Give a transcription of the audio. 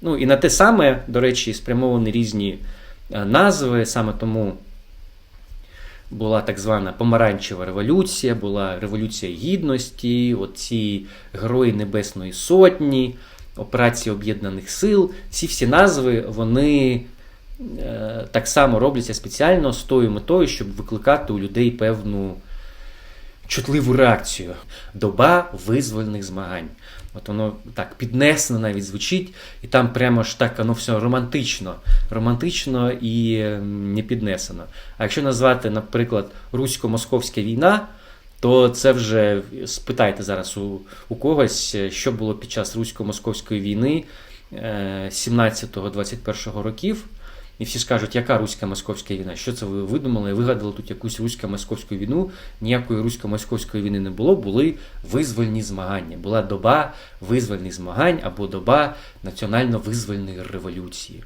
Ну і на те саме, до речі, спрямовані різні е, назви, саме тому була так звана помаранчева революція, була революція гідності, оці герої Небесної Сотні, операції Об'єднаних Сил. Ці всі назви вони е, так само робляться спеціально з тою метою, щоб викликати у людей певну чутливу реакцію. Доба визвольних змагань. От воно так піднесено навіть звучить, і там прямо ж так воно все романтично, романтично і е, не піднесено. А якщо назвати, наприклад, русько-московська війна, то це вже спитайте зараз у, у когось, е, що було під час русько-московської війни е, 17-21 років. І всі скажуть, яка руська московська війна? Що це ви видумали? Вигадали тут якусь русько московську війну. Ніякої русько-московської війни не було, були визвольні змагання. Була доба визвольних змагань або доба національно-визвольної революції.